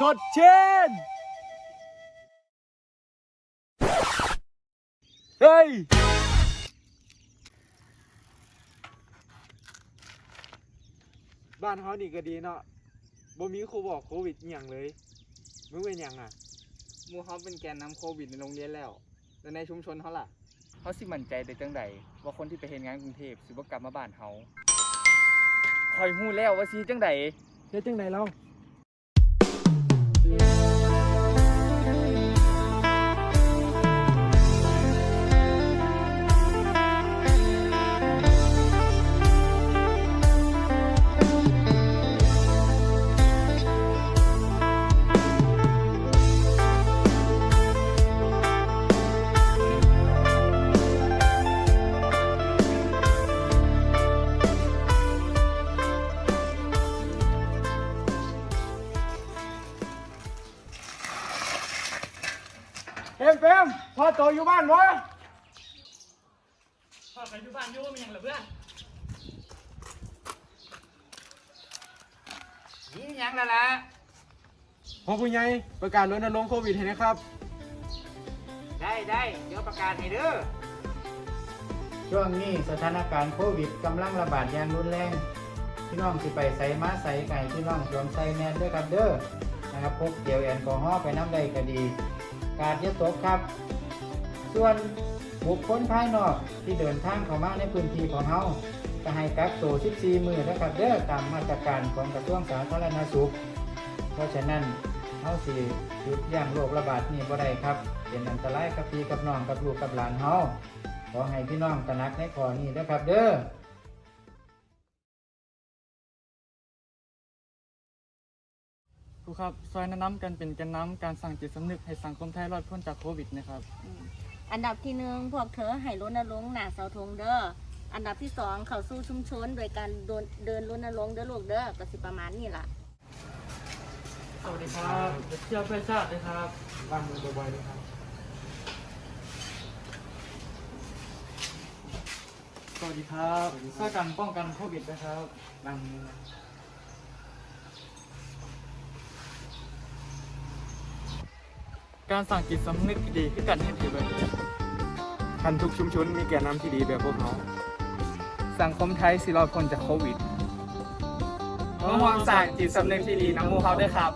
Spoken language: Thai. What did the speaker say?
สดชื่นเฮ้ย บ้านเขานี่ก็ดีเนาะบ่มีครูบอกโควิดอหย่างเลยมึงเป็นหยังอะ หมูเขาเป็นแกนนำโควิดในโรงเรียนแล้ว แล้วในชุมชนเขาล่ะ เขาสิมั่นใจได้จังใดว่าคนที่ไปเฮ็ดงานกรุงเทพสิบ่กลับมาบ้านเขาคอยฮู้แล้วว่าสิจังใด เฮ็ดจังไดเรา เฟมเฟมพ่อโตอยู่บ้านวะพ่อไปอยู่บ้านอยู่มีอย่างเหรอเพื่อนนี่ยังแล้วล่ะพ่อผู้ใหญ่ประกาศรณรงค์โควิดให้นะครับ ได้ได้เดี๋ยวประกาศให้เด้อช่วงนี้สถานการณ์โควิดกำลังระบาดอย่างรุนแรง พี่น้องสิไปใส่มาใส่ไก่พี่น้องสวมใส่แมสด้วยครับเด้อนะครับพกเจลแอลกอฮอล์ไปน้ำใดก็ดี กาดอยะตกครับ ส่วนบุคคลภายนอกที่เดินทางเข้ามาในพื้นที่ของเฮาก็ให้กักตัว14 มื้อนะครับเด้อตามมาตรการของกระทรวงสาธารณสุข เพราะฉะนั้นเฮาสิหยุดยั้งโรคระบาดนี้บ่ได้ครับ เป็นอันตรายกับพี่กับน้องกับลูกกับหลานเฮาขอให้พี่น้องตระหนักในข้อนี้นะครับเด้อ รูครับซอยแนะน้ำกันเป็นแกนน้ำการสั่งจิตสำนึกให้สังคมไทยรอดพ้นจากโควิดนะครับอันดับที่หนึ่งพวกเธอให้รณรงค์หนาเสาธงเด้ออันดับที่สองเข้าสู่ชุมชน โดยการเดินเดินรณรงค์เด้อลูกเด้อก็สิประมาณนี้ล่ะสวัสดีครับเที่ยวเพื่อชาติเลยครับบ้านมือบ่อยๆเลยครับสวัสดีครับเพื่อการป้องกันโควิดนะครับบ้านมือ การสั่งจิตสำนึกที่ดีคือการเห็นถือแบบคันทุกชุมชนมีแกนนำที่ดีแบบพวกเขาสังคมไทยสิรอดพ้นจากโควิด เมื่อวางสั่งจิตสำนึกที่ดีน้ำหมูเขาด้วยครับ